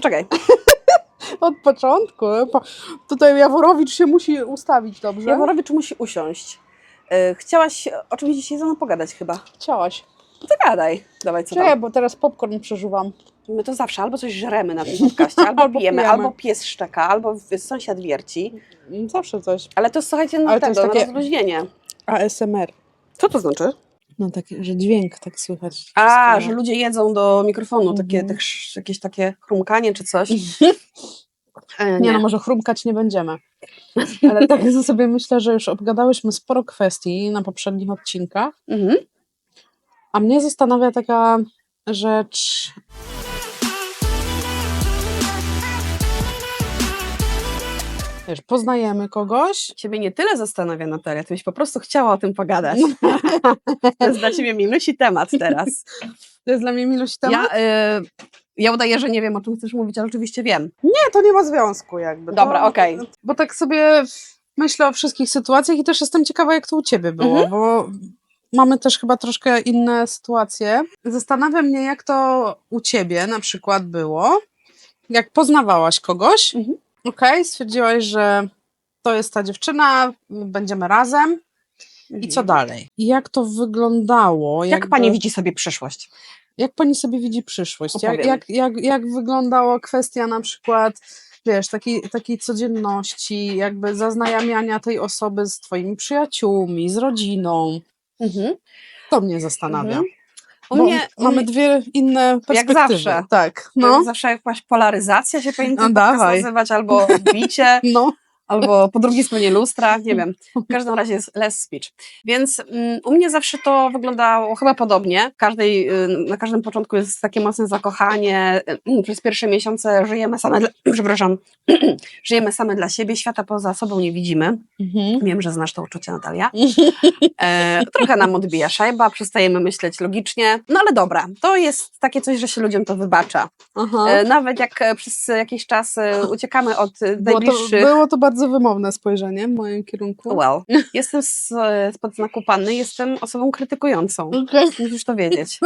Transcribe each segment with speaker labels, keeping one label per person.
Speaker 1: Poczekaj.
Speaker 2: Od początku. Po- Tutaj Jaworowicz się musi ustawić dobrze.
Speaker 1: Jaworowicz musi usiąść. Y, Chciałaś o czymś dzisiaj ze mną pogadać chyba.
Speaker 2: Chciałaś.
Speaker 1: No to gadaj. Dawaj, co
Speaker 2: Czekaj,
Speaker 1: tam?
Speaker 2: bo teraz popcorn przeżuwam.
Speaker 1: My to zawsze albo coś żremy na tym podcaście, albo,
Speaker 2: Albo
Speaker 1: pijemy,
Speaker 2: pijemy.
Speaker 1: albo pies szczeka, albo sąsiad wierci.
Speaker 2: Zawsze coś.
Speaker 1: Ale to słuchajcie, no
Speaker 2: Ale to
Speaker 1: tego,
Speaker 2: jest takie-
Speaker 1: na rozluźnienie.
Speaker 2: ASMR.
Speaker 1: Co to znaczy?
Speaker 2: No tak, że dźwięk tak słychać.
Speaker 1: A,
Speaker 2: Wszystko.
Speaker 1: że ludzie jedzą do mikrofonu, takie,
Speaker 2: Mhm.
Speaker 1: tak, jakieś takie chrumkanie czy coś. E,
Speaker 2: Nie no, może chrumkać nie będziemy. Ale tak sobie myślę, że już obgadałyśmy sporo kwestii na poprzednich odcinkach,
Speaker 1: Mhm.
Speaker 2: a mnie zastanawia taka rzecz. Wiesz, poznajemy kogoś,
Speaker 1: Ciebie nie tyle zastanawia, Natalia, ty byś po prostu chciała o tym pogadać. to jest dla ciebie milusi temat teraz.
Speaker 2: to jest dla mnie miłość temat.
Speaker 1: Ja, y, ja udaję, że nie wiem, o czym chcesz mówić, ale oczywiście wiem.
Speaker 2: Nie, to nie ma związku jakby.
Speaker 1: Dobra, okej.
Speaker 2: Bo tak sobie myślę o wszystkich sytuacjach i też jestem ciekawa, jak to u ciebie było,
Speaker 1: Mhm.
Speaker 2: bo mamy też chyba troszkę inne sytuacje. Zastanawia mnie, jak to u ciebie na przykład było, jak poznawałaś kogoś,
Speaker 1: Mhm.
Speaker 2: Okej, stwierdziłaś, że to jest ta dziewczyna, będziemy razem i co dalej? I jak to wyglądało?
Speaker 1: Jak
Speaker 2: jakby-
Speaker 1: pani widzi sobie przyszłość?
Speaker 2: jak pani sobie widzi przyszłość? Jak, jak, jak, jak wyglądała kwestia na przykład, wiesz, takiej, takiej codzienności, jakby zaznajamiania tej osoby z twoimi przyjaciółmi, z rodziną?
Speaker 1: Mhm.
Speaker 2: To mnie zastanawia.
Speaker 1: Mhm. U mnie,
Speaker 2: mamy dwie inne perspektywy.
Speaker 1: zawsze.
Speaker 2: Tak,
Speaker 1: no.
Speaker 2: no,
Speaker 1: zawsze jakaś polaryzacja się powinien
Speaker 2: No
Speaker 1: nazywać, albo bicie,
Speaker 2: no.
Speaker 1: Albo po drugiej stronie lustra, nie wiem. W każdym razie jest less speech. Więc mm, u mnie zawsze to wyglądało chyba podobnie. Każdej, y, na każdym początku jest takie mocne zakochanie. Y, Przez pierwsze miesiące żyjemy same, dla, przepraszam, żyjemy same dla siebie, świata poza sobą nie widzimy.
Speaker 2: Mhm.
Speaker 1: Wiem, że znasz to uczucie, Natalia. E, trochę nam odbija szajba, przestajemy myśleć logicznie. No ale dobra, to jest takie coś, że się ludziom to wybacza.
Speaker 2: Aha.
Speaker 1: E, nawet jak e, przez jakiś czas e, uciekamy od e,
Speaker 2: Było to,
Speaker 1: najbliższych.
Speaker 2: było to bardzo wymowne spojrzenie w moim kierunku.
Speaker 1: Well, jestem z, spod znaku panny, jestem osobą krytykującą. Musisz to wiedzieć.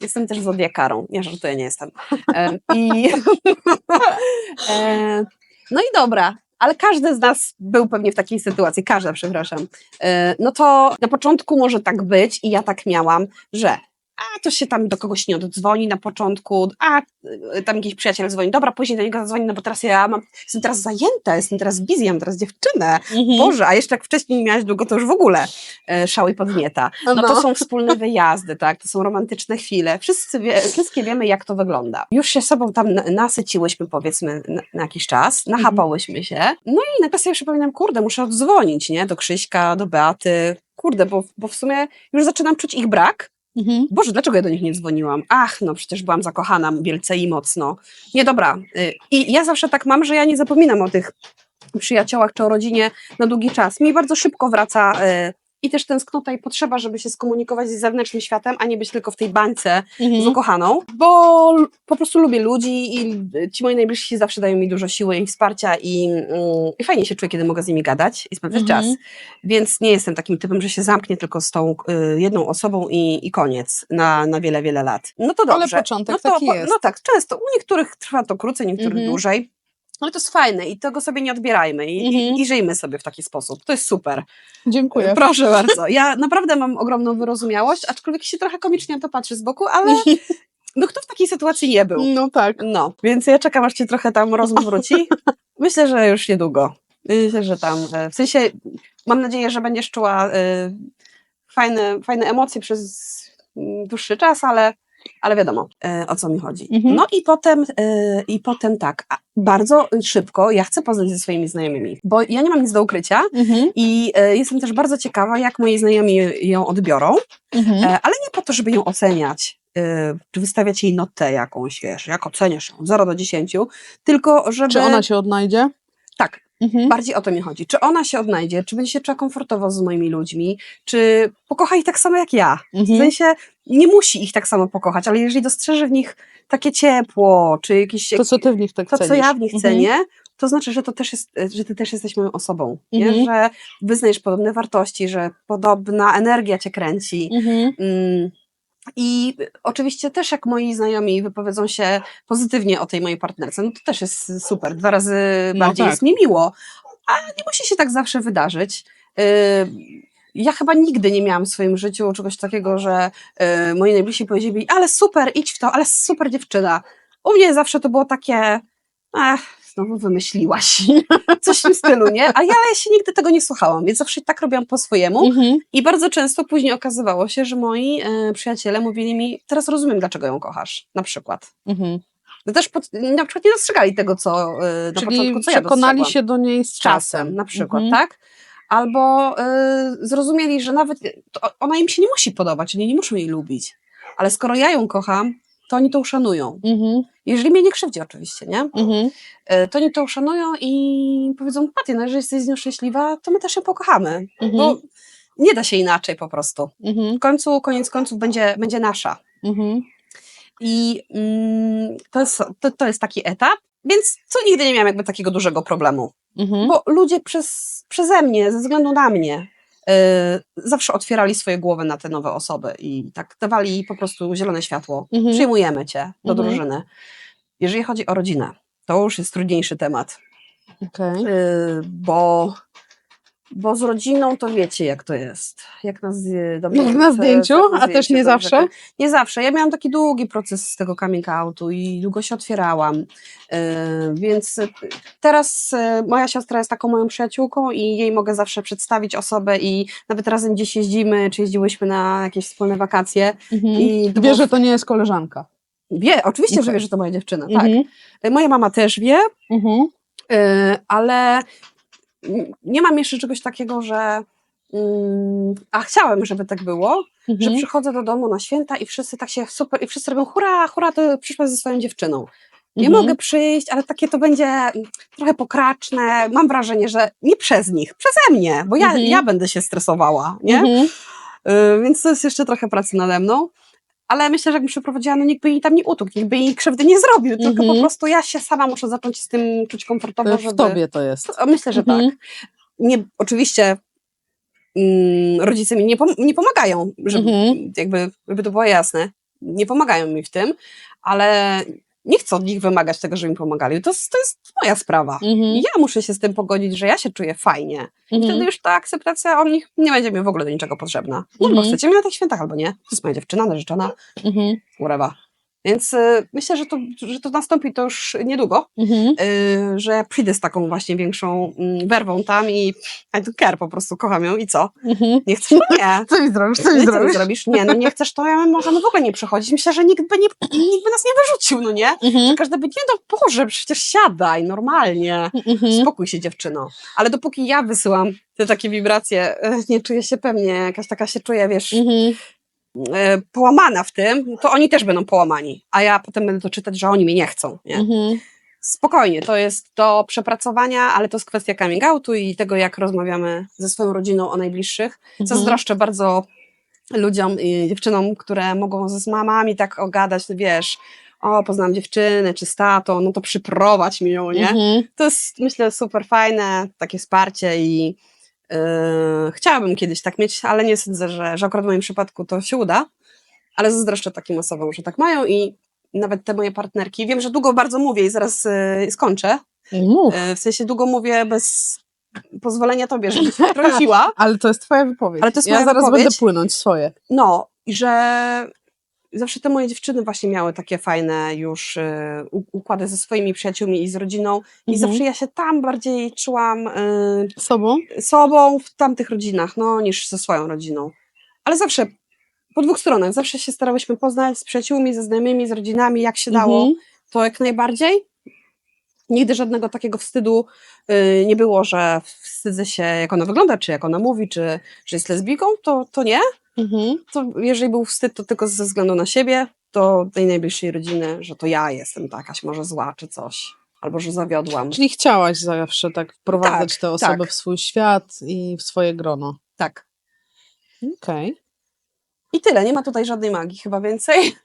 Speaker 1: Jestem też zodiakarą. Nie, żartuję, nie jestem. E, I, e, no i dobra, ale każdy z nas był pewnie w takiej sytuacji, każda, przepraszam. E, no to na początku może tak być i ja tak miałam, że a to się tam do kogoś nie oddzwoni na początku, a y, tam jakiś przyjaciel dzwoni, dobra, później do niego zadzwoni, no bo teraz ja mam, jestem teraz zajęta, jestem teraz busy, mam teraz dziewczynę,
Speaker 2: Mhm.
Speaker 1: Boże, a jeszcze jak wcześniej nie miałaś długo, to już w ogóle e, szał i podnieta. No to
Speaker 2: No.
Speaker 1: są wspólne wyjazdy, tak? To są romantyczne chwile. Wszyscy wie, wszystkie wiemy, jak to wygląda. Już się sobą tam na- nasyciłyśmy, powiedzmy, na, na jakiś czas, nachapałyśmy się. No i nagle sobie przypominam, kurde, muszę oddzwonić, nie? Do Krzyśka, do Beaty. Kurde, bo, bo w sumie już zaczynam czuć ich brak.
Speaker 2: Mhm.
Speaker 1: Boże, dlaczego ja do nich nie dzwoniłam? Ach, no przecież byłam zakochana wielce i mocno. Nie, dobra. y, I ja zawsze tak mam, że ja nie zapominam o tych przyjaciołach czy o rodzinie na długi czas. Mi bardzo szybko wraca y, i też tęsknota i potrzeba, żeby się skomunikować z zewnętrznym światem, a nie być tylko w tej bańce z
Speaker 2: Mhm.
Speaker 1: ukochaną, bo po prostu lubię ludzi i ci moi najbliżsi zawsze dają mi dużo siły i wsparcia i, mm, i fajnie się czuję, kiedy mogę z nimi gadać i spędzać
Speaker 2: Mhm.
Speaker 1: czas. Więc nie jestem takim typem, że się zamknie tylko z tą y, jedną osobą i, i koniec na, na wiele, wiele lat. No to
Speaker 2: Ale
Speaker 1: dobrze.
Speaker 2: początek
Speaker 1: no to,
Speaker 2: taki jest.
Speaker 1: No tak, często. U niektórych trwa to krócej, niektórych
Speaker 2: Mhm.
Speaker 1: dłużej. Ale to jest fajne i tego sobie nie odbierajmy i,
Speaker 2: Mhm.
Speaker 1: i, i żyjmy sobie w taki sposób. To jest super.
Speaker 2: Dziękuję.
Speaker 1: Proszę bardzo. Ja naprawdę mam ogromną wyrozumiałość, aczkolwiek się trochę komicznie na to patrzy z boku, ale no kto w takiej sytuacji nie był?
Speaker 2: No tak.
Speaker 1: No, więc ja czekam, aż ci trochę tam rozum wróci. Myślę, że już niedługo. Myślę, że tam, w sensie, mam nadzieję, że będziesz czuła e, fajne, fajne emocje przez dłuższy czas, ale, ale wiadomo, e, o co mi chodzi.
Speaker 2: Mhm.
Speaker 1: No i potem, e, i potem tak, bardzo szybko ja chcę poznać ze swoimi znajomymi, bo ja nie mam nic do ukrycia
Speaker 2: Mhm.
Speaker 1: i e, jestem też bardzo ciekawa, jak moi znajomi ją odbiorą,
Speaker 2: Mhm.
Speaker 1: Ale nie po to, żeby ją oceniać, czy wystawiać jej notę jakąś, wiesz, jak oceniasz ją, 0 do 10, tylko żeby...
Speaker 2: Czy ona się odnajdzie?
Speaker 1: Tak,
Speaker 2: Mhm.
Speaker 1: bardziej o to mi chodzi. Czy ona się odnajdzie, czy będzie się czuła komfortowo z moimi ludźmi, czy pokocha ich tak samo jak ja. W
Speaker 2: Mhm.
Speaker 1: sensie nie musi ich tak samo pokochać, ale jeżeli dostrzeże w nich takie ciepło, czy jakieś...
Speaker 2: To, co ty w nich tak
Speaker 1: to, co
Speaker 2: cenisz.
Speaker 1: ja w nich
Speaker 2: Mhm.
Speaker 1: cenię, to znaczy, że to też jest, że ty też jesteś moją osobą, nie?
Speaker 2: Mhm.
Speaker 1: że wyznajesz podobne wartości, że podobna energia cię kręci.
Speaker 2: Mhm.
Speaker 1: Mm, I oczywiście też jak moi znajomi wypowiedzą się pozytywnie o tej mojej partnerce, no to też jest super. Dwa razy
Speaker 2: No
Speaker 1: bardziej
Speaker 2: tak.
Speaker 1: jest mi miło. A nie musi się tak zawsze wydarzyć. Yy, Ja chyba nigdy nie miałam w swoim życiu czegoś takiego, że yy, moi najbliżsi powiedzieli ale super, idź w to, ale super dziewczyna. U mnie zawsze to było takie, ach, znowu wymyśliłaś. Coś w tym stylu, nie? A ja, ja się nigdy tego nie słuchałam, więc zawsze tak robiłam po swojemu.
Speaker 2: Mhm.
Speaker 1: I bardzo często później okazywało się, że moi e, przyjaciele mówili mi, teraz rozumiem, dlaczego ją kochasz, na przykład.
Speaker 2: Mhm.
Speaker 1: No też pod, na przykład nie dostrzegali tego, co e, na
Speaker 2: Czyli
Speaker 1: początku, co ja
Speaker 2: przekonali się do niej z czasem.
Speaker 1: czasem, na przykład,
Speaker 2: Mhm.
Speaker 1: tak? Albo e, zrozumieli, że nawet ona im się nie musi podobać, oni nie muszą jej lubić. Ale skoro ja ją kocham, to oni to uszanują.
Speaker 2: Mhm.
Speaker 1: Jeżeli mnie nie krzywdzi oczywiście, nie?
Speaker 2: Mhm.
Speaker 1: E, To oni to uszanują i powiedzą, Paty, no jeżeli jesteś z nią szczęśliwa, to my też ją pokochamy. Bo
Speaker 2: Mhm.
Speaker 1: nie da się inaczej po prostu.
Speaker 2: Mhm.
Speaker 1: w końcu, koniec końców będzie, będzie nasza.
Speaker 2: Mhm.
Speaker 1: I mm, to, jest, to, to jest taki etap, więc co nigdy nie miałam jakby takiego dużego problemu.
Speaker 2: Mhm.
Speaker 1: Bo ludzie przez, przeze mnie, ze względu na mnie, zawsze otwierali swoje głowy na te nowe osoby i tak dawali po prostu zielone światło.
Speaker 2: Mhm.
Speaker 1: Przyjmujemy cię do
Speaker 2: Mhm.
Speaker 1: drużyny. Jeżeli chodzi o rodzinę, to już jest trudniejszy temat,
Speaker 2: Okej.
Speaker 1: y, bo, bo z rodziną to wiecie, jak to jest. Jak na, zdję- dobrze,
Speaker 2: Jak na zdjęciu,
Speaker 1: na
Speaker 2: a też nie zawsze?
Speaker 1: Nie zawsze. Ja miałam taki długi proces z tego coming outu i długo się otwierałam. Yy, więc teraz y, moja siostra jest taką moją przyjaciółką i jej mogę zawsze przedstawić osobę i nawet razem gdzieś jeździmy, czy jeździłyśmy na jakieś wspólne wakacje.
Speaker 2: Mhm.
Speaker 1: I
Speaker 2: Wie, że to nie jest koleżanka.
Speaker 1: Wie, oczywiście, że
Speaker 2: Okej.
Speaker 1: wie, że to moja dziewczyna, tak.
Speaker 2: Mhm.
Speaker 1: Y, Moja mama też wie,
Speaker 2: Mhm.
Speaker 1: ale nie mam jeszcze czegoś takiego, że mm, a chciałem, żeby tak było, że
Speaker 2: Mhm.
Speaker 1: przychodzę do domu na święta i wszyscy tak się super, i wszyscy robią hurra, hurra, to przyszłaś ze swoją dziewczyną. Nie
Speaker 2: Mhm.
Speaker 1: mogę przyjść, ale takie to będzie mm, trochę pokraczne. Mam wrażenie, że nie przez nich, przeze mnie, bo ja,
Speaker 2: Mhm.
Speaker 1: ja będę się stresowała, nie?
Speaker 2: Mhm.
Speaker 1: Y, więc to jest jeszcze trochę pracy nade mną. Ale myślę, że jakbym przeprowadziła, no nikt by jej tam nie utukł, nikt by jej krzywdy nie zrobił, tylko
Speaker 2: Mhm.
Speaker 1: po prostu ja się sama muszę zacząć z tym czuć komfortowo,
Speaker 2: To
Speaker 1: żeby...
Speaker 2: w tobie to jest.
Speaker 1: Myślę, że
Speaker 2: Mhm.
Speaker 1: tak. Nie, oczywiście mm, rodzice mi nie, pom- nie pomagają, żeby,
Speaker 2: Mhm.
Speaker 1: jakby, żeby to było jasne. Nie pomagają mi w tym, ale nie chcę od nich wymagać tego, żeby mi pomagali. To, jest- to jest moja sprawa.
Speaker 2: Mhm.
Speaker 1: Ja muszę się z tym pogodzić, że ja się czuję fajnie. I
Speaker 2: Mhm.
Speaker 1: wtedy już ta akceptacja od nich nie będzie mi w ogóle do niczego potrzebna. No bo
Speaker 2: Mhm.
Speaker 1: chcecie mnie na tych świętach albo nie. To jest moja dziewczyna, narzeczona,
Speaker 2: Mhm.
Speaker 1: whatever. Więc y, myślę, że to, że to nastąpi to już niedługo
Speaker 2: Mhm.
Speaker 1: y, że przyjdę z taką właśnie większą mm, werwą tam i I don't care, po prostu kocham ją i co?
Speaker 2: Mhm.
Speaker 1: Nie chcesz? No nie.
Speaker 2: Co mi zrobisz? Co
Speaker 1: No
Speaker 2: mi
Speaker 1: co
Speaker 2: zrobisz?
Speaker 1: zrobisz? Nie, no nie chcesz, to ja możemy w ogóle nie przychodzić. Myślę, że nikt by, nie, nikt by nas nie wyrzucił, no nie?
Speaker 2: Mhm.
Speaker 1: Każdy by, nie no Boże, przecież siadaj, normalnie.
Speaker 2: Mhm.
Speaker 1: Spokój się dziewczyno. Ale dopóki ja wysyłam te takie wibracje, e, nie czuję się pewnie, jakaś taka się czuję, wiesz,
Speaker 2: Mhm.
Speaker 1: E, połamana w tym, to oni też będą połamani. A ja potem będę to czytać, że oni mnie nie chcą, nie?
Speaker 2: Mhm.
Speaker 1: Spokojnie, to jest do przepracowania, ale to jest kwestia coming outu i tego, jak rozmawiamy ze swoją rodziną o najbliższych.
Speaker 2: Mhm.
Speaker 1: Zazdroszczę bardzo ludziom i dziewczynom, które mogą z mamami tak ogadać, wiesz, o, poznałam dziewczynę, czy z tatą, no to przyprowadź mi ją, nie?
Speaker 2: Mhm.
Speaker 1: To jest, myślę, super fajne, takie wsparcie i yy, chciałabym kiedyś tak mieć, ale nie sądzę, że, że akurat w moim przypadku to się uda, ale zazdroszczę takim osobom, że tak mają i nawet te moje partnerki, wiem, że długo bardzo mówię i zaraz yy, skończę,
Speaker 2: Mów.
Speaker 1: yy, w sensie długo mówię bez pozwolenia tobie, żebyś prosiła,
Speaker 2: Ale to jest twoja wypowiedź.
Speaker 1: Ale to jest
Speaker 2: ja
Speaker 1: moja
Speaker 2: zaraz
Speaker 1: wypowiedź.
Speaker 2: będę płynąć swoje.
Speaker 1: no i że zawsze te moje dziewczyny właśnie miały takie fajne już y, u- układy ze swoimi przyjaciółmi i z rodziną i
Speaker 2: Mhm.
Speaker 1: zawsze ja się tam bardziej czułam y,
Speaker 2: Sobą?
Speaker 1: sobą w tamtych rodzinach, no, niż ze swoją rodziną. Ale zawsze po dwóch stronach, zawsze się starałyśmy poznać z przyjaciółmi, ze znajomymi, z rodzinami, jak się dało,
Speaker 2: Mhm.
Speaker 1: to jak najbardziej. Nigdy żadnego takiego wstydu y, nie było, że wstydzę się, jak ona wygląda, czy jak ona mówi, czy, czy jest lesbijką, to, to nie.
Speaker 2: Mhm.
Speaker 1: To jeżeli był wstyd, to tylko ze względu na siebie, to tej najbliższej rodziny, że to ja jestem takaś może zła, czy coś, albo że zawiodłam.
Speaker 2: Czyli chciałaś zawsze tak wprowadzać
Speaker 1: Tak,
Speaker 2: te osoby
Speaker 1: tak.
Speaker 2: w swój świat i w swoje grono.
Speaker 1: Tak.
Speaker 2: Okej.
Speaker 1: I tyle, nie ma tutaj żadnej magii, chyba więcej.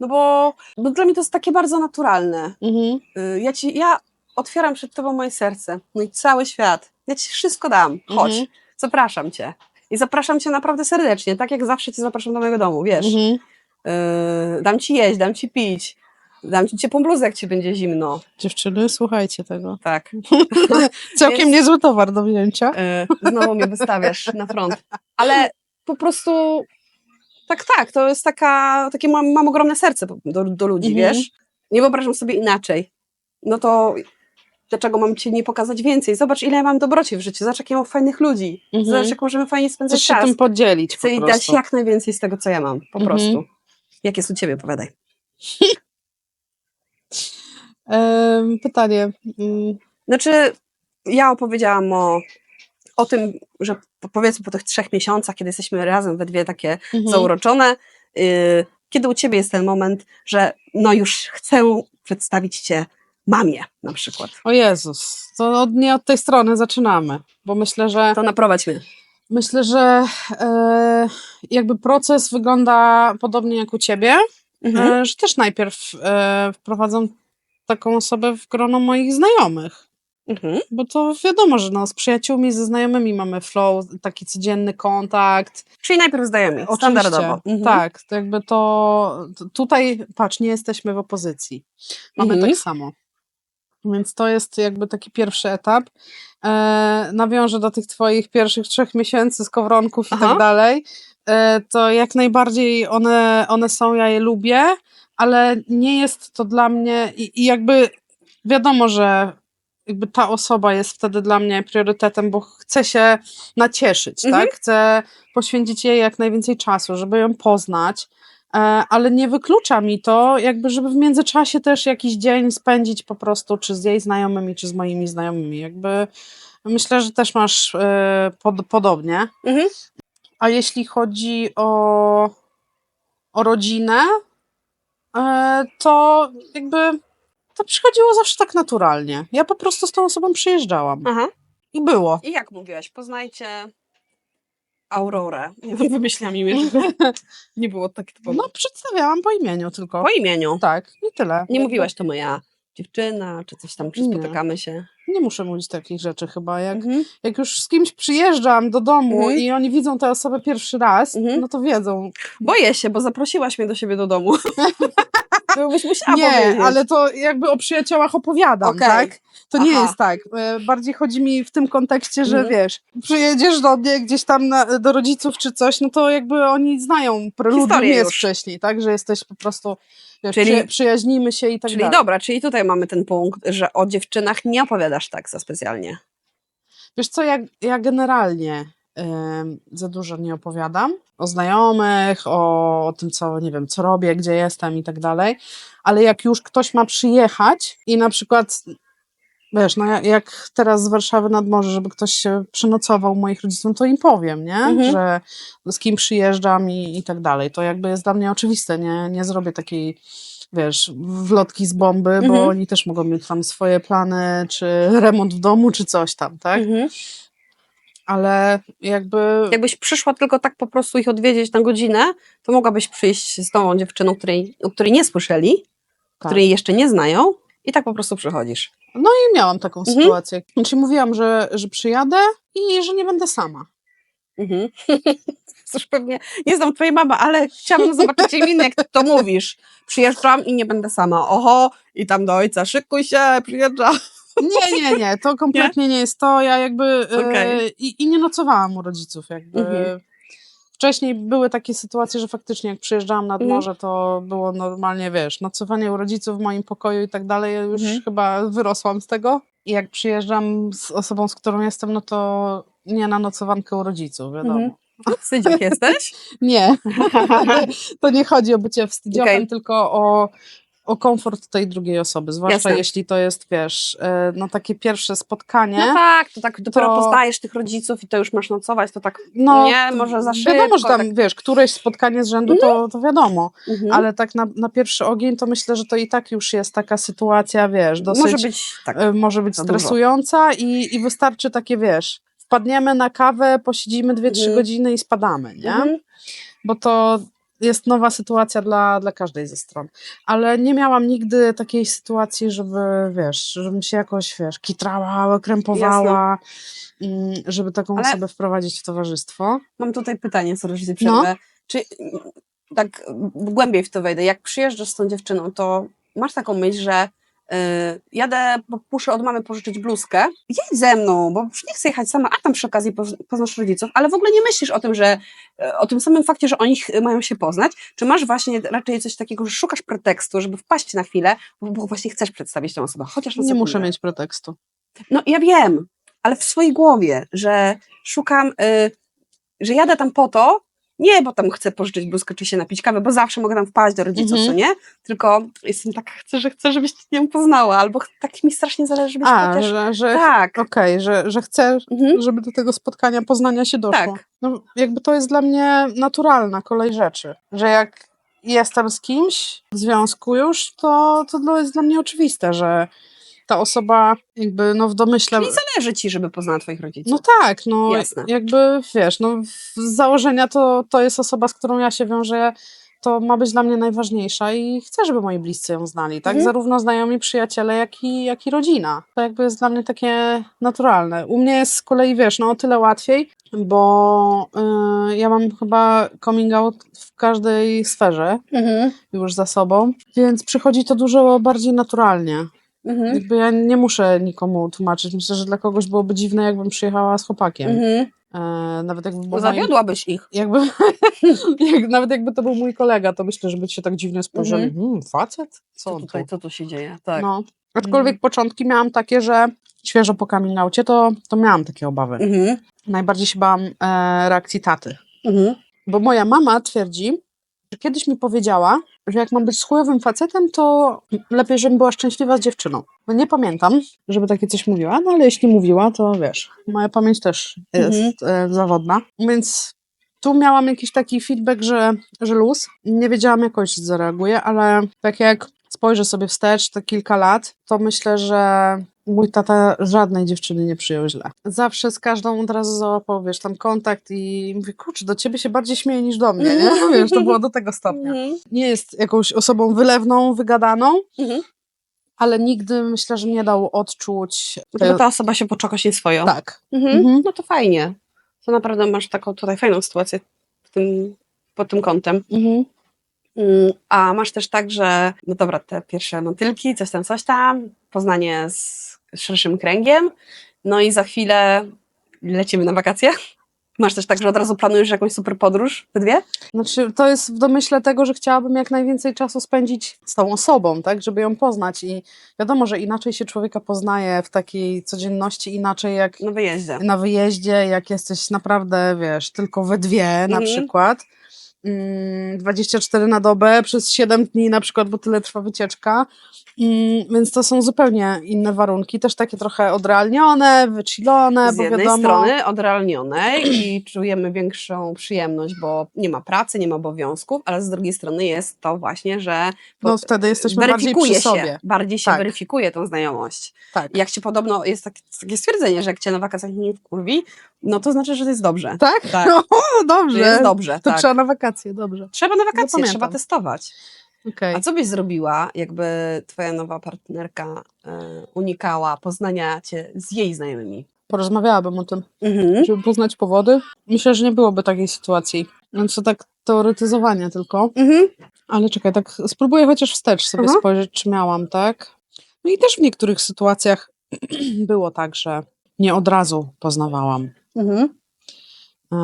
Speaker 1: No bo, bo dla mnie to jest takie bardzo naturalne.
Speaker 2: Mhm.
Speaker 1: Y, Ja ci, ja otwieram przed tobą moje serce, i cały świat. Ja ci wszystko dam. Chodź,
Speaker 2: Mhm.
Speaker 1: zapraszam cię. I zapraszam cię naprawdę serdecznie, tak jak zawsze cię zapraszam do mojego domu, wiesz.
Speaker 2: Mhm.
Speaker 1: Yy, dam ci jeść, dam ci pić, dam ci ciepłą bluzę, jak ci będzie zimno.
Speaker 2: Dziewczyny, słuchajcie tego.
Speaker 1: Tak.
Speaker 2: Całkiem
Speaker 1: Więc-
Speaker 2: niezły towar do wzięcia.
Speaker 1: Yy, znowu mnie wystawiasz na front. Ale po prostu tak, tak, to jest taka, takie mam, mam ogromne serce do, do ludzi,
Speaker 2: Mhm.
Speaker 1: wiesz? Nie wyobrażam sobie inaczej. No to dlaczego mam ci nie pokazać więcej? Zobacz, ile ja mam dobroci w życiu, zobacz, jakie mam fajnych ludzi,
Speaker 2: Mhm.
Speaker 1: zobacz, jak możemy fajnie spędzać
Speaker 2: Chcesz się
Speaker 1: czas.
Speaker 2: tym podzielić
Speaker 1: Chcę
Speaker 2: po
Speaker 1: dać jak najwięcej z tego, co ja mam, po
Speaker 2: Mhm.
Speaker 1: prostu. Jak jest u ciebie, opowiadaj.
Speaker 2: Em, pytanie. Mm,
Speaker 1: Znaczy, ja opowiedziałam o, o tym, że po- powiedzmy po tych trzech miesiącach, kiedy jesteśmy razem we dwie takie
Speaker 2: mhm.
Speaker 1: zauroczone, y, kiedy u ciebie jest ten moment, że no już chcę przedstawić cię mamie na przykład.
Speaker 2: O Jezus, to od, nie od tej strony zaczynamy, bo myślę, że
Speaker 1: To naprowadź mnie.
Speaker 2: myślę, że e, jakby proces wygląda podobnie jak u ciebie,
Speaker 1: Mhm.
Speaker 2: e, że też najpierw e, wprowadzam taką osobę w grono moich znajomych.
Speaker 1: Mhm.
Speaker 2: Bo to wiadomo, że no, z przyjaciółmi, ze znajomymi mamy flow, taki codzienny kontakt.
Speaker 1: Czyli najpierw
Speaker 2: Oczywiście,
Speaker 1: standardowo. Mhm.
Speaker 2: Tak, to jakby to, to tutaj, patrz, nie jesteśmy w opozycji. Mamy
Speaker 1: Mhm.
Speaker 2: tak samo. Więc to jest jakby taki pierwszy etap. E, nawiążę do tych twoich pierwszych trzech miesięcy z kowronków i
Speaker 1: Aha.
Speaker 2: tak dalej. E, to jak najbardziej one, one są, ja je lubię, ale nie jest to dla mnie i, i jakby wiadomo, że jakby ta osoba jest wtedy dla mnie priorytetem, bo chcę się nacieszyć,
Speaker 1: Mhm.
Speaker 2: tak? Chcę poświęcić jej jak najwięcej czasu, żeby ją poznać, ale nie wyklucza mi to, jakby, żeby w międzyczasie też jakiś dzień spędzić po prostu, czy z jej znajomymi, czy z moimi znajomymi. Jakby myślę, że też masz e, pod, podobnie.
Speaker 1: Mhm.
Speaker 2: A jeśli chodzi o, o rodzinę, e, to jakby to przychodziło zawsze tak naturalnie. Ja po prostu z tą osobą przyjeżdżałam.
Speaker 1: Aha.
Speaker 2: I było.
Speaker 1: I jak mówiłaś, poznajcie Aurorę. Nie wiem, wymyślam imię, żeby nie było tak typowo.
Speaker 2: No, przedstawiałam po imieniu tylko.
Speaker 1: po imieniu.
Speaker 2: Tak, i tyle.
Speaker 1: Nie mówiłaś to moja dziewczyna, czy coś tam, czy
Speaker 2: Nie.
Speaker 1: spotykamy się.
Speaker 2: Nie muszę mówić takich rzeczy chyba. Jak,
Speaker 1: Mhm.
Speaker 2: jak już z kimś przyjeżdżam do domu
Speaker 1: Mhm.
Speaker 2: i oni widzą tę osobę pierwszy raz,
Speaker 1: Mhm.
Speaker 2: no to wiedzą.
Speaker 1: Boję się, bo zaprosiłaś mnie do siebie do domu. To byś musiała
Speaker 2: nie,
Speaker 1: powiedzieć.
Speaker 2: ale to jakby o przyjaciołach opowiadam,
Speaker 1: Okej.
Speaker 2: tak? To nie
Speaker 1: Aha.
Speaker 2: jest tak. E, Bardziej chodzi mi w tym kontekście, że
Speaker 1: Mhm.
Speaker 2: wiesz, przyjedziesz do mnie gdzieś tam na, do rodziców czy coś, no to jakby oni znają preludium jest wcześniej, tak? Że jesteś po prostu,
Speaker 1: Czyli-
Speaker 2: przy, przyjaźnimy się i tak
Speaker 1: Czyli
Speaker 2: dalej.
Speaker 1: dobra, czyli tutaj mamy ten punkt, że o dziewczynach nie opowiadasz tak za specjalnie.
Speaker 2: Wiesz co, ja, ja generalnie za dużo nie opowiadam o znajomych, o, o tym, co, nie wiem, co robię, gdzie jestem i tak dalej, ale jak już ktoś ma przyjechać i na przykład, wiesz, no ja- jak teraz z Warszawy nad morze, żeby ktoś się przenocował moich rodziców, no to im powiem, nie?
Speaker 1: Mhm.
Speaker 2: Że z kim przyjeżdżam i, i tak dalej. To jakby jest dla mnie oczywiste, nie, nie zrobię takiej wiesz, wlotki z bomby, bo
Speaker 1: Mhm.
Speaker 2: oni też mogą mieć tam swoje plany, czy remont w domu, czy coś tam, tak?
Speaker 1: Mhm.
Speaker 2: Ale jakby
Speaker 1: Jakbyś przyszła tylko tak po prostu ich odwiedzić na godzinę, to mogłabyś przyjść z tą dziewczyną, której, o której nie słyszeli,
Speaker 2: Tak.
Speaker 1: której jeszcze nie znają i tak po prostu przychodzisz.
Speaker 2: i miałam taką
Speaker 1: Mhm.
Speaker 2: sytuację. Znaczy mówiłam, że, że przyjadę i że nie będę sama.
Speaker 1: Mhm. Cóż, pewnie nie znam twojej mamy, ale chciałabym zobaczyć jej minę, jak to mówisz. Przyjeżdżam i nie będę sama. Oho, i tam do ojca, szykuj się, przyjeżdżam.
Speaker 2: Nie, nie, nie, to kompletnie nie jest to. Ja jakby e,
Speaker 1: Okej.
Speaker 2: i, i nie nocowałam u rodziców jakby.
Speaker 1: Mhm.
Speaker 2: Wcześniej były takie sytuacje, że faktycznie jak przyjeżdżałam nad
Speaker 1: Mhm.
Speaker 2: morze, to było normalnie, wiesz, nocowanie u rodziców w moim pokoju i tak dalej. Ja już
Speaker 1: Mhm.
Speaker 2: chyba wyrosłam z tego. I jak przyjeżdżam z osobą, z którą jestem, no to nie na nocowankę u rodziców, wiadomo.
Speaker 1: Mhm. Wstydziak jesteś?
Speaker 2: Nie, to nie chodzi o bycie wstydziowym,
Speaker 1: Okej.
Speaker 2: tylko o, o komfort tej drugiej osoby, zwłaszcza
Speaker 1: Jasne.
Speaker 2: jeśli to jest, wiesz, e, no takie pierwsze spotkanie.
Speaker 1: No tak, to tak dopiero
Speaker 2: To-
Speaker 1: poznajesz tych rodziców i to już masz nocować, to tak
Speaker 2: No,
Speaker 1: nie, może za szybko.
Speaker 2: Wiadomo, że tam,
Speaker 1: tak.
Speaker 2: wiesz, któreś spotkanie z rzędu, to, to wiadomo,
Speaker 1: Mhm.
Speaker 2: ale tak na, na pierwszy ogień to myślę, że to i tak już jest taka sytuacja, wiesz, dosyć
Speaker 1: Może być tak.
Speaker 2: e, może być stresująca i, i wystarczy takie, wiesz, wpadniemy na kawę, posiedzimy 2-3
Speaker 1: Mhm.
Speaker 2: godziny i spadamy, nie?
Speaker 1: Mhm.
Speaker 2: bo to jest nowa sytuacja dla, dla każdej ze stron. Ale nie miałam nigdy takiej sytuacji, żeby, wiesz, żebym się jakoś, wiesz, kitrała, krępowała, mm, żeby taką
Speaker 1: Ale-
Speaker 2: osobę wprowadzić w towarzystwo.
Speaker 1: Mam tutaj pytanie, sorry, że ci
Speaker 2: No.
Speaker 1: przerwę. Czy tak głębiej w to wejdę, jak przyjeżdżasz z tą dziewczyną, to masz taką myśl, że jadę, bo muszę od mamy pożyczyć bluzkę, jedź ze mną, bo już nie chcę jechać sama, a tam przy okazji poz- poznasz rodziców, ale w ogóle nie myślisz o tym, że y, o tym samym fakcie, że oni mają się poznać, czy masz właśnie raczej coś takiego, że szukasz pretekstu, żeby wpaść na chwilę, bo, właśnie chcesz przedstawić tę osobę, chociaż na
Speaker 2: Nie muszę mieć pretekstu.
Speaker 1: No ja wiem, ale w swojej głowie, że szukam, y, że jadę tam po to, nie, bo tam chcę pożyczyć bluzkę czy się napić kawy, bo zawsze mogę tam wpaść do rodziców,
Speaker 2: Mhm.
Speaker 1: co nie? Tylko jestem tak, chcę, że chcę, żebyś ją poznała, albo tak mi strasznie zależy, żebyś
Speaker 2: A,
Speaker 1: chociaż...
Speaker 2: że, że
Speaker 1: Tak.
Speaker 2: okej, że, że chcę,
Speaker 1: Mhm.
Speaker 2: żeby do tego spotkania, poznania się doszło.
Speaker 1: Tak.
Speaker 2: No, jakby to jest dla mnie naturalna kolej rzeczy, że jak jestem z kimś w związku już, to, to jest dla mnie oczywiste, że ta osoba jakby no w domyśle...
Speaker 1: Czyli zależy ci, żeby poznała twoich rodziców.
Speaker 2: No tak, no
Speaker 1: Jasne.
Speaker 2: jakby wiesz, no z założenia to, to jest osoba, z którą ja się wiążę, to ma być dla mnie najważniejsza i chcę, żeby moi bliscy ją znali, tak?
Speaker 1: Mhm.
Speaker 2: Zarówno znajomi, przyjaciele, jak i, jak i rodzina. To jakby jest dla mnie takie naturalne. U mnie jest z kolei, wiesz, no o tyle łatwiej, bo y, ja mam chyba coming out w każdej sferze
Speaker 1: Mhm.
Speaker 2: już za sobą, więc przychodzi to dużo bardziej naturalnie.
Speaker 1: Mhm.
Speaker 2: Jakby ja nie muszę nikomu tłumaczyć. Myślę, że dla kogoś byłoby dziwne, jakbym przyjechała z chłopakiem.
Speaker 1: Mhm.
Speaker 2: E, nawet jakby
Speaker 1: Bo
Speaker 2: był moim,
Speaker 1: zawiodłabyś ich.
Speaker 2: jakby, jak, nawet jakby to był mój kolega, to myślę, że by się tak dziwnie spojrzeli.
Speaker 1: Mhm.
Speaker 2: Hmm, facet? Co
Speaker 1: Co
Speaker 2: on tu?
Speaker 1: tutaj, co tu się dzieje? Tak.
Speaker 2: No. Aczkolwiek początki miałam takie, że świeżo po coming outie, to, to miałam takie obawy.
Speaker 1: Mhm.
Speaker 2: Najbardziej się bałam e, reakcji taty.
Speaker 1: Mhm.
Speaker 2: Bo moja mama twierdzi, kiedyś mi powiedziała, że jak mam być z chujowym facetem, to lepiej, żebym była szczęśliwa z dziewczyną. No nie pamiętam, żeby takie coś mówiła, no ale jeśli mówiła, to wiesz, moja pamięć też jest e, zawodna. Więc tu miałam jakiś taki feedback, że, że luz. Nie wiedziałam, jak ojciec zareaguje, ale tak jak spojrzę sobie wstecz te kilka lat, to myślę, że mój tata żadnej dziewczyny nie przyjął źle. Zawsze z każdą od razu załapał, wiesz, tam kontakt i mówię, kurczę, do ciebie się bardziej śmieje niż do mnie, nie? Wiesz, to było do tego stopnia.
Speaker 1: Mhm.
Speaker 2: Nie jest jakąś osobą wylewną, wygadaną,
Speaker 1: Mhm.
Speaker 2: ale nigdy myślę, że nie dał odczuć...
Speaker 1: No to ta osoba się poczuła się swoją.
Speaker 2: Tak.
Speaker 1: Mhm.
Speaker 2: Mhm.
Speaker 1: No to fajnie. To naprawdę masz taką tutaj fajną sytuację w tym, pod tym kątem.
Speaker 2: Mhm.
Speaker 1: Mm, A masz też tak, że no dobra, te pierwsze motylki, coś tam, coś tam, poznanie z szerszym kręgiem, no i za chwilę lecimy na wakacje. Masz też tak, że od razu planujesz jakąś super podróż, te dwie?
Speaker 2: Znaczy, to jest w domyśle tego, że chciałabym jak najwięcej czasu spędzić z tą osobą, tak, żeby ją poznać i wiadomo, że inaczej się człowieka poznaje w takiej codzienności, inaczej jak
Speaker 1: Na wyjeździe.
Speaker 2: na wyjeździe, jak jesteś naprawdę, wiesz, tylko we dwie na
Speaker 1: Mhm.
Speaker 2: przykład, mm, 24 na dobę przez 7 dni na przykład, bo tyle trwa wycieczka, Mm, więc to są zupełnie inne warunki, też takie trochę odrealnione, wychillone,
Speaker 1: Z
Speaker 2: bo
Speaker 1: jednej
Speaker 2: wiadomo...
Speaker 1: strony odrealnionej i czujemy większą przyjemność, bo nie ma pracy, nie ma obowiązków, ale z drugiej strony jest to właśnie, że
Speaker 2: No wtedy jesteśmy bardziej przy
Speaker 1: się,
Speaker 2: sobie.
Speaker 1: bardziej się
Speaker 2: Tak.
Speaker 1: weryfikuje tą znajomość.
Speaker 2: Tak.
Speaker 1: I Jak ci podobno, jest tak, takie stwierdzenie, że jak cię na wakacjach nie wkurwi, no to znaczy, że to jest dobrze.
Speaker 2: Tak?
Speaker 1: Tak.
Speaker 2: O, dobrze.
Speaker 1: Że jest dobrze,
Speaker 2: To
Speaker 1: tak.
Speaker 2: trzeba na wakacje, dobrze.
Speaker 1: Trzeba na wakacje, trzeba testować.
Speaker 2: Okej.
Speaker 1: A co byś zrobiła, jakby twoja nowa partnerka e, unikała poznania cię z jej znajomymi?
Speaker 2: Porozmawiałabym o tym,
Speaker 1: Mhm.
Speaker 2: żeby poznać powody. Myślę, że nie byłoby takiej sytuacji. Więc to tak teoretyzowanie tylko.
Speaker 1: Mhm.
Speaker 2: Ale czekaj, tak spróbuję chociaż wstecz sobie
Speaker 1: Mhm.
Speaker 2: spojrzeć, czy miałam, tak? No i też w niektórych sytuacjach było tak, że nie od razu poznawałam.
Speaker 1: Mhm.
Speaker 2: E,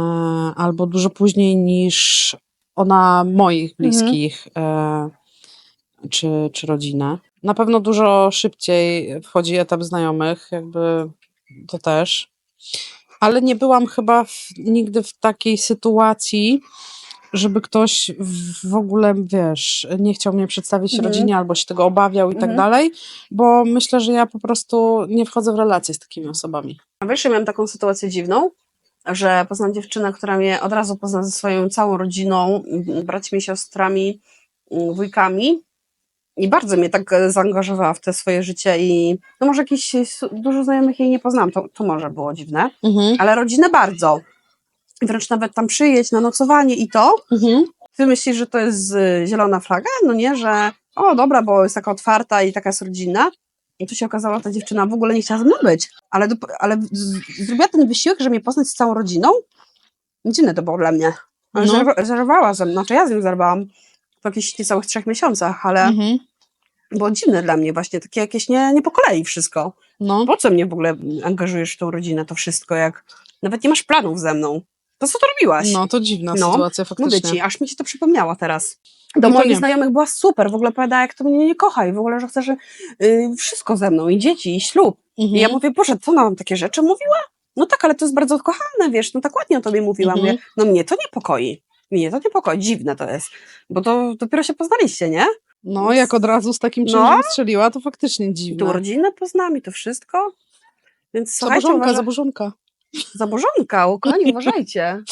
Speaker 2: albo dużo później niż ona moich bliskich e, czy, czy rodzinę. Na pewno dużo szybciej wchodzi etap znajomych, jakby to też. Ale nie byłam chyba w, nigdy w takiej sytuacji, żeby ktoś w, ogóle, wiesz, nie chciał mnie przedstawić
Speaker 1: Mhm.
Speaker 2: rodzinie albo się tego obawiał i tak
Speaker 1: Mhm.
Speaker 2: dalej, bo myślę, że ja po prostu nie wchodzę w relacje z takimi osobami.
Speaker 1: A wiesz, ja miałam taką sytuację dziwną, że poznałam dziewczynę, która mnie od razu pozna ze swoją całą rodziną, braćmi, siostrami, wujkami. I bardzo mnie tak e, zaangażowała w te swoje życie i no może jakiś dużo znajomych jej nie poznałam, to, to może było dziwne,
Speaker 2: Mhm.
Speaker 1: ale rodzinę bardzo. I Wręcz nawet tam przyjeść na nocowanie i to,
Speaker 2: Mhm.
Speaker 1: ty myślisz, że to jest y, zielona flaga? No nie, że o dobra, bo jest taka otwarta i taka jest rodzinna. I tu się okazało, ta dziewczyna w ogóle nie chciała ze mną być. Ale, ale z- zrobiła ten wysiłek, że mnie poznać z całą rodziną. Dziwne to było dla mnie.
Speaker 2: No.
Speaker 1: ze mną, znaczy ja z nią zerwałam po jakichś niecałych trzech miesiącach, ale
Speaker 2: Mhm.
Speaker 1: było dziwne dla mnie właśnie, takie jakieś nie, nie po kolei wszystko.
Speaker 2: No.
Speaker 1: Po co mnie w ogóle angażujesz w tą rodzinę, to wszystko, jak nawet nie masz planów ze mną? To co to robiłaś?
Speaker 2: no, to dziwna
Speaker 1: No,
Speaker 2: sytuacja
Speaker 1: Mówię
Speaker 2: faktycznie.
Speaker 1: ci, aż mi się to przypomniało teraz. Do
Speaker 2: No
Speaker 1: moich
Speaker 2: nie.
Speaker 1: znajomych była super, w ogóle opowiadała, jak to mnie nie kocha i w ogóle, że chce, że y, wszystko ze mną, i dzieci, i ślub.
Speaker 2: Mhm.
Speaker 1: I ja mówię, Boże, co ona wam takie rzeczy mówiła? No tak, ale to jest bardzo kochane, wiesz, no tak ładnie o tobie mówiła.
Speaker 2: Mhm.
Speaker 1: Mówię, no mnie to niepokoi. Mnie to niepokoi, dziwne to jest. Bo to dopiero się poznaliście, nie?
Speaker 2: No, jak od razu z takim czymś
Speaker 1: No.
Speaker 2: strzeliła, to faktycznie dziwne.
Speaker 1: tu rodzinę poznamy, to wszystko. Więc
Speaker 2: Zaburzonka,
Speaker 1: uważa...
Speaker 2: zaburzonka.
Speaker 1: Zaburzonka, kochani, uważajcie.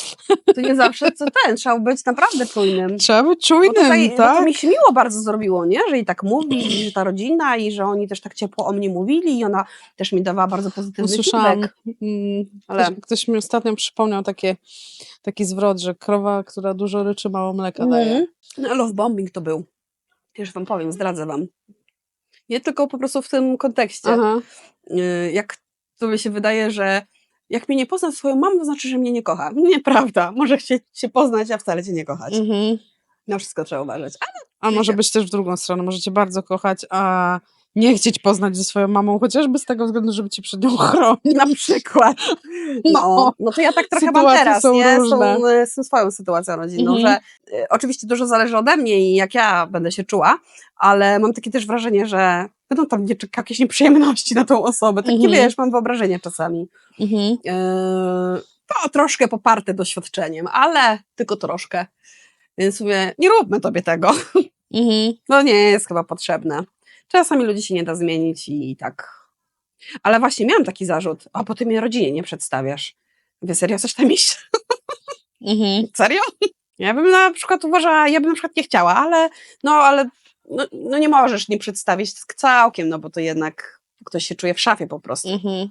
Speaker 1: To nie zawsze co ten, trzeba być naprawdę czujnym.
Speaker 2: Trzeba być
Speaker 1: Bo
Speaker 2: czujnym,
Speaker 1: tutaj, bo to
Speaker 2: tak?
Speaker 1: mi się miło bardzo zrobiło, nie? Że i tak mówi, że ta rodzina, i że oni też tak ciepło o mnie mówili, i ona też mi dawała bardzo pozytywny
Speaker 2: Usłyszałam, mm,
Speaker 1: Ale-
Speaker 2: ktoś, ktoś mi ostatnio przypomniał takie, taki zwrot, że krowa, która dużo ryczy, mało mleka daje.
Speaker 1: Mhm. No, love bombing to był. Już wam powiem, zdradzę wam. Nie tylko po prostu w tym kontekście.
Speaker 2: Aha.
Speaker 1: Y, Jak to mi się wydaje, że jak mnie nie pozna swoją mamą, to znaczy, że mnie nie kocha. Nieprawda. Może chcieć się poznać, a wcale cię nie kochać.
Speaker 2: Mhm.
Speaker 1: Na wszystko trzeba uważać.
Speaker 2: A może być też w drugą stronę, możecie bardzo kochać, a nie chcieć poznać ze swoją mamą, chociażby z tego względu, żeby cię przed nią chronić.
Speaker 1: Na przykład. No,
Speaker 2: No.
Speaker 1: no to ja tak trochę mam
Speaker 2: Sytuacje
Speaker 1: teraz,
Speaker 2: są
Speaker 1: nie?
Speaker 2: różne.
Speaker 1: Są, z tą swoją sytuacją rodzinną,
Speaker 2: Mhm.
Speaker 1: że y, oczywiście dużo zależy ode mnie i jak ja będę się czuła, ale mam takie też wrażenie, że będą tam nie, jakieś nieprzyjemności na tą osobę. Takie,
Speaker 2: Mhm.
Speaker 1: wiesz, mam wyobrażenie czasami.
Speaker 2: Mhm.
Speaker 1: Yy, to troszkę poparte doświadczeniem, ale tylko troszkę. Więc mówię, nie róbmy tobie tego.
Speaker 2: Mhm.
Speaker 1: No nie jest chyba potrzebne. Czasami ludzi się nie da zmienić i tak. Ale właśnie miałam taki zarzut, a po ty mnie rodzinie nie przedstawiasz. Mówię, serio, chcesz tam iść?
Speaker 2: Mhm.
Speaker 1: Serio? Ja bym na przykład uważała, ja bym na przykład nie chciała, ale no, ale no, no nie możesz nie przedstawić całkiem, no bo to jednak ktoś się czuje w szafie po prostu.
Speaker 2: Mhm.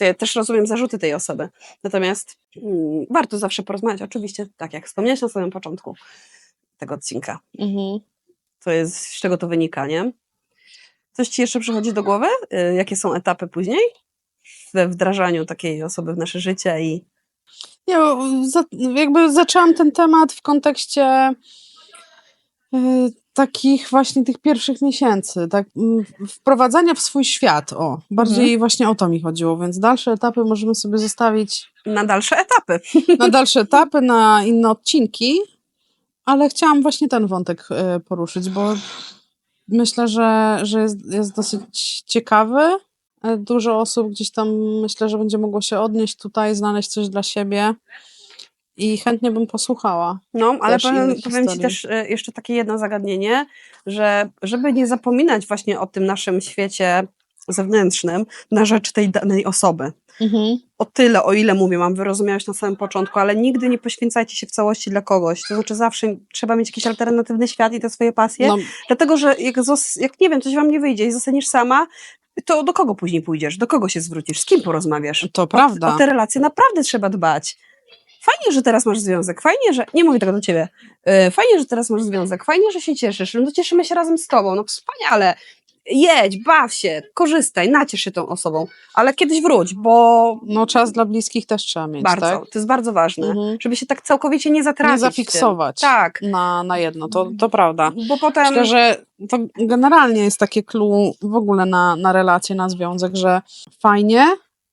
Speaker 1: Ja też rozumiem zarzuty tej osoby. Natomiast mm, warto zawsze porozmawiać, oczywiście, tak jak wspomniałeś na samym początku tego odcinka.
Speaker 2: Mhm.
Speaker 1: To jest, z czego to wynika, nie? Coś ci jeszcze przychodzi do głowy? Y, Jakie są etapy później we wdrażaniu takiej osoby w nasze życie i
Speaker 2: za, jakby zaczęłam ten temat w kontekście y, takich właśnie tych pierwszych miesięcy, tak, mm, wprowadzania w swój świat, o, bardziej
Speaker 1: Mhm.
Speaker 2: właśnie o to mi chodziło, więc dalsze etapy możemy sobie zostawić
Speaker 1: na dalsze etapy.
Speaker 2: na dalsze etapy, na inne odcinki, ale chciałam właśnie ten wątek y, poruszyć, bo myślę, że, że jest, jest dosyć ciekawy. E, Dużo osób gdzieś tam myślę, że będzie mogło się odnieść tutaj, znaleźć coś dla siebie i chętnie bym posłuchała.
Speaker 1: No, ale powiem, powiem Ci też y, jeszcze takie jedno zagadnienie, że żeby nie zapominać właśnie o tym naszym świecie zewnętrznym na rzecz tej danej osoby. O tyle, o ile mówię, mam wyrozumiałość na samym początku, ale nigdy nie poświęcajcie się w całości dla kogoś. To znaczy zawsze trzeba mieć jakiś alternatywny świat i te swoje pasje,
Speaker 2: No,
Speaker 1: dlatego że jak, jak nie wiem, coś wam nie wyjdzie i zostaniesz sama, to do kogo później pójdziesz? Do kogo się zwrócisz? Z kim porozmawiasz?
Speaker 2: to prawda.
Speaker 1: O te relacje naprawdę trzeba dbać. Fajnie, że teraz masz związek, fajnie, że. Nie mówię tego do ciebie. Yy, Fajnie, że teraz masz związek, fajnie, że się cieszysz. No to cieszymy się razem z tobą. No wspaniale. Jedź, baw się, korzystaj, naciesz się tą osobą, ale kiedyś wróć, bo
Speaker 2: No czas dla bliskich też trzeba mieć,
Speaker 1: bardzo,
Speaker 2: tak?
Speaker 1: to jest bardzo ważne,
Speaker 2: Mhm.
Speaker 1: żeby się tak całkowicie nie zatracić.
Speaker 2: Nie zafiksować
Speaker 1: Tak,
Speaker 2: na, na jedno, to, to prawda.
Speaker 1: bo potem.
Speaker 2: Myślę, że to generalnie jest takie clue w ogóle na, na relacje, na związek, że fajnie,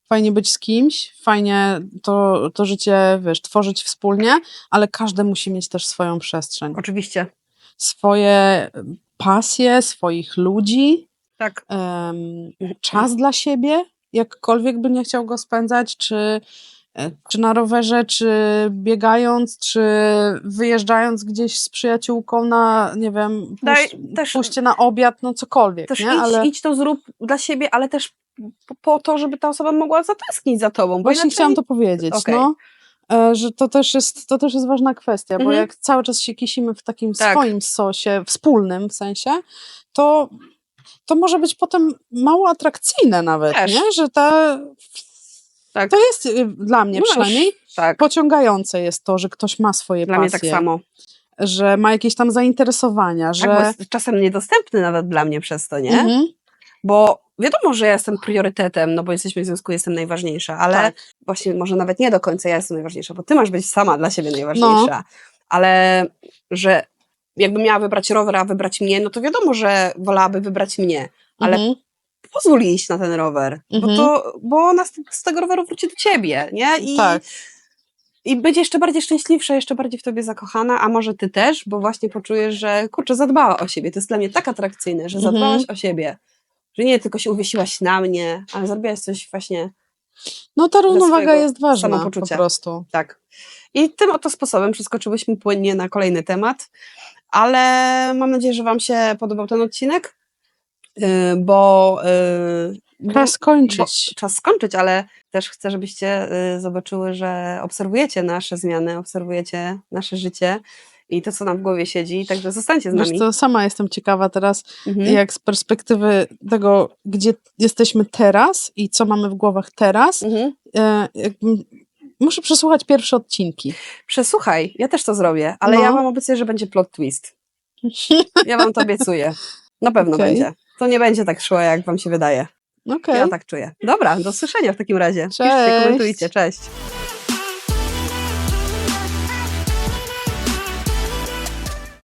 Speaker 2: fajnie być z kimś, fajnie to, to życie, wiesz, tworzyć wspólnie, ale każdy musi mieć też swoją przestrzeń.
Speaker 1: Oczywiście,
Speaker 2: Swoje pasje, swoich ludzi,
Speaker 1: tak.
Speaker 2: em, czas dla siebie, jakkolwiek by nie chciał go spędzać, czy, e, czy na rowerze, czy biegając, czy wyjeżdżając gdzieś z przyjaciółką na, nie wiem,
Speaker 1: Daj-
Speaker 2: pójść,
Speaker 1: też-
Speaker 2: pójście na obiad, no cokolwiek,
Speaker 1: Też
Speaker 2: nie?
Speaker 1: idź,
Speaker 2: Ale
Speaker 1: idź to zrób dla siebie, ale też po, to, żeby ta osoba mogła zatęsknić za tobą. Bo
Speaker 2: właśnie
Speaker 1: inaczej...
Speaker 2: chciałam to powiedzieć,
Speaker 1: Okej.
Speaker 2: no. e, Że to też, jest, to też jest ważna kwestia, bo
Speaker 1: Mhm.
Speaker 2: jak cały czas się kisimy w takim
Speaker 1: Tak.
Speaker 2: swoim sosie, wspólnym w sensie, to, to może być potem mało atrakcyjne nawet,
Speaker 1: Też.
Speaker 2: nie? Że ta,
Speaker 1: Tak.
Speaker 2: to jest y, dla mnie
Speaker 1: No
Speaker 2: przynajmniej
Speaker 1: Tak,
Speaker 2: pociągające jest to, że ktoś ma swoje
Speaker 1: dla mnie
Speaker 2: pasje,
Speaker 1: tak samo.
Speaker 2: że ma jakieś tam zainteresowania, że...
Speaker 1: Tak, bo jest czasem niedostępny nawet dla mnie przez to, nie?
Speaker 2: Mhm.
Speaker 1: Bo wiadomo, że ja jestem priorytetem, no bo jesteśmy w związku, jestem najważniejsza, ale
Speaker 2: Tak.
Speaker 1: właśnie może nawet nie do końca ja jestem najważniejsza, bo ty masz być sama dla siebie najważniejsza. ale że jakby miała wybrać rower, a wybrać mnie, no to wiadomo, że wolałaby wybrać mnie, ale
Speaker 2: Mhm.
Speaker 1: pozwól iść na ten rower, bo,
Speaker 2: Mhm.
Speaker 1: to, bo ona z, z tego roweru wróci do ciebie, nie? I,
Speaker 2: Tak.
Speaker 1: I będzie jeszcze bardziej szczęśliwsza, jeszcze bardziej w tobie zakochana, a może ty też, bo właśnie poczujesz, że kurczę, zadbała o siebie. To jest dla mnie tak atrakcyjne, że
Speaker 2: Mhm.
Speaker 1: zadbałaś o siebie. Że nie tylko się uwiesiłaś na mnie, ale zrobiłaś coś właśnie
Speaker 2: No ta równowaga jest ważna po prostu.
Speaker 1: tak. I tym oto sposobem przeskoczyłyśmy płynnie na kolejny temat, ale mam nadzieję, że wam się podobał ten odcinek, yy, bo, bo
Speaker 2: Czas skończyć.
Speaker 1: czas skończyć, ale też chcę, żebyście y, zobaczyły, że obserwujecie nasze zmiany, obserwujecie nasze życie i to, co nam w głowie siedzi, także zostańcie z
Speaker 2: Wiesz
Speaker 1: nami.
Speaker 2: co, sama jestem ciekawa teraz,
Speaker 1: Mhm.
Speaker 2: jak z perspektywy tego, gdzie jesteśmy teraz i co mamy w głowach teraz,
Speaker 1: Mhm.
Speaker 2: e, muszę przesłuchać pierwsze odcinki.
Speaker 1: Przesłuchaj, ja też to zrobię, ale
Speaker 2: No.
Speaker 1: ja wam obiecuję, że będzie plot twist. Ja wam to obiecuję. Na pewno
Speaker 2: Okej.
Speaker 1: będzie. To nie będzie tak szło, jak wam się wydaje.
Speaker 2: Okej.
Speaker 1: Ja tak czuję. Dobra, do usłyszenia w takim razie. Piszcie,
Speaker 2: Cześć.
Speaker 1: komentujcie. Cześć.